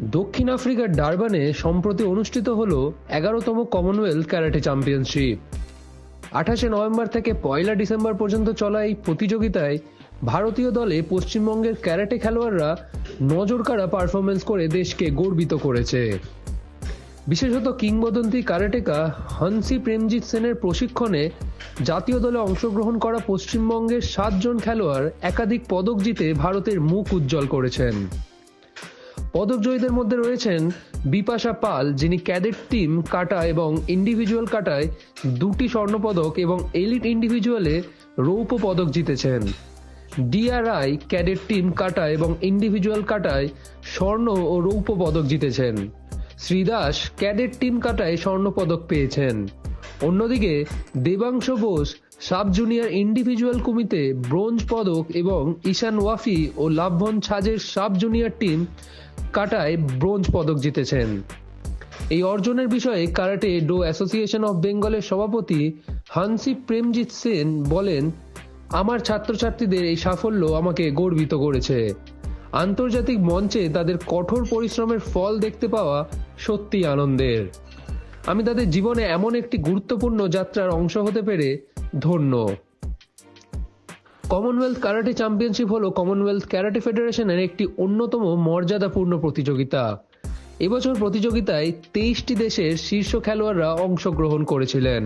দক্ষিণ আফ্রিকার ডারবানে সম্প্রতি অনুষ্ঠিত হল এগারোতম কমনওয়েলথ ক্যারাটে চ্যাম্পিয়নশিপ। আঠাশে নভেম্বর থেকে পয়লা ডিসেম্বর পর্যন্ত চলা এই প্রতিযোগিতায় ভারতীয় দলে পশ্চিমবঙ্গের ক্যারাটে খেলোয়াড়রা নজরকাড়া পারফরমেন্স করে দেশকে গর্বিত করেছে। বিশেষত কিংবদন্তি কারাটেকা হনসি প্রেমজিৎ সেনের প্রশিক্ষণে জাতীয় দলে অংশগ্রহণ করা পশ্চিমবঙ্গের সাতজন খেলোয়াড় একাধিক পদক জিতে ভারতের মুখ উজ্জ্বল করেছেন। পদকজয়ীদের মধ্যে রয়েছেন বিপাশা পাল, যিনি ক্যাডেট টিম কাটা এবং ইন্ডিভিজুয়াল কাটায় দুটি স্বর্ণপদক এবং এলিট ইন্ডিভিজুয়ালে রৌপ্য পদক জিতেছেন। ডিআরআই ক্যাডেট টিম কাটা এবং ইন্ডিভিজুয়াল কাটায় স্বর্ণ ও রৌপ্য পদক জিতেছেন। শ্রীদাস ক্যাডেট টিম কাটায় স্বর্ণ পদক পেয়েছেন। অন্যদিকে, Debansh Bose, sub junior individual kumite bronze পদক এবং ঈশান ওয়াফি ও Labhban Chhajer sub junior team কাটায় ব্রোঞ্জ পদক জিতেছেন। এই অর্জনের বিষয়ে কারাটে ডো অ্যাসোসিয়েশন অফ বেঙ্গলের সভাপতি হানসি প্রেমজিৎ সেন বলেন, আমার ছাত্রছাত্রীদের এই সাফল্য আমাকে গর্বিত করেছে। আন্তর্জাতিক মঞ্চে তাদের কঠোর পরিশ্রমের ফল দেখতে পাওয়া সত্যি আনন্দের। আমি তাদের জীবনে এমন একটি গুরুত্বপূর্ণ যাত্রার অংশ হতে পেরে ধন্য। কমনওয়েলথ ক্যারাটে চ্যাম্পিয়নশিপ হলো কমনওয়েলথ ক্যারাটে ফেডারেশনের একটি অন্যতম মর্যাদাপূর্ণ প্রতিযোগিতা। এবছর প্রতিযোগিতায় তেইশটি দেশের শীর্ষ খেলোয়াড়রা অংশগ্রহণ করেছিলেন।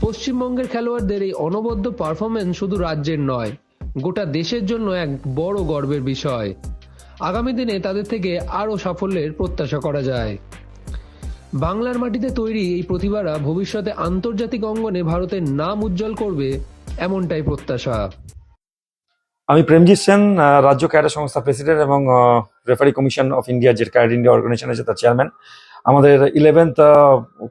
পশ্চিমবঙ্গের খেলোয়াড়দের এই অনবদ্য পারফরমেন্স শুধু রাজ্যের নয়, গোটা দেশের জন্য এক বড় গর্বের বিষয়। আগামী দিনে তাদের থেকে আরও সাফল্যের প্রত্যাশা করা যায়। বাংলার মাটিতে তৈরি এই প্রতিভারা ভবিষ্যতে আন্তর্জাতিক অঙ্গনে ভারতের নাম উজ্জ্বল করবে এমনটাই প্রত্যাশা। আমি প্রেমজিৎ সেন রাজ্য ক্যাডার সংস্থা প্রেসিডেন্ট এবং রেফারি কমিশন অফ ইন্ডিয়া, যে ক্যাডার ইন্ডিয়া অর্গানাইজেশন আছে তার চেয়ারম্যান। আমাদের ইলেভেন্থ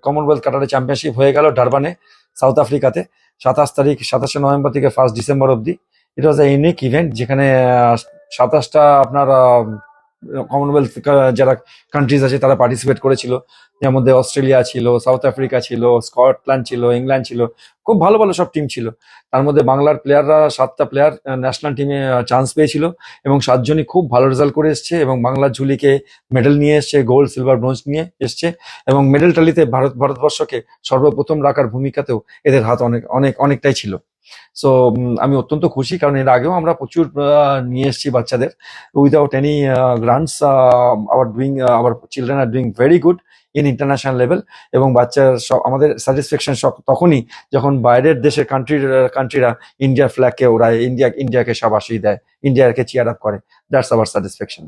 কমনওয়েলথ ক্যাডারে চ্যাম্পিয়নশিপ হয়ে গেল ডারবানে, সাউথ আফ্রিকাতে, সাতাশ তারিখ, সাতাশে নভেম্বর থেকে ফার্স্ট ডিসেম্বর অবধি। ইট ওয়াজ এ ইউনিক ইভেন্ট যেখানে সাতাশটা আপনার কমনওয়েলথ যারা কান্ট্রিজ আছে তারা পার্টিসিপেট করেছিল। যার মধ্যে অস্ট্রেলিয়া ছিল সাউথ আফ্রিকা ছিল স্কটল্যান্ড ছিল ইংল্যান্ড ছিল। খুব ভালো ভালো সব টিম ছিল। তার মধ্যে বাংলার প্লেয়াররা সাতটা প্লেয়ার ন্যাশনাল টিমে চান্স পেয়েছিল এবং সাতজনই খুব ভালো রেজাল্ট করে এসছে এবং বাংলার ঝুলিকে মেডেল নিয়ে এসছে গোল্ড সিলভার ব্রোঞ্জ নিয়ে এসছে এবং মেডেল টালিতে ভারত, ভারতবর্ষকে সর্বপ্রথম রাখার ভূমিকাতেও এদের হাত অনেক অনেক, অনেকটাই ছিল। সো আমি অত্যন্ত খুশি কারণ এর আগেও আমরা প্রচুর নিয়ে এসেছি বাচ্চাদের। Without any grants our doing our children R doing very good in international level এবং বাচ্চার সব, আমাদের স্যাটিসফ্যাকশন তখনই যখন বাইরের দেশের কান্ট্রির কান্ট্রিরা ইন্ডিয়ার ফ্ল্যাগকে ওড়ায় ইন্ডিয়া ইন্ডিয়াকে সাবাসি দেয় ইন্ডিয়াকে চেয়ার আপ করে। That's our satisfaction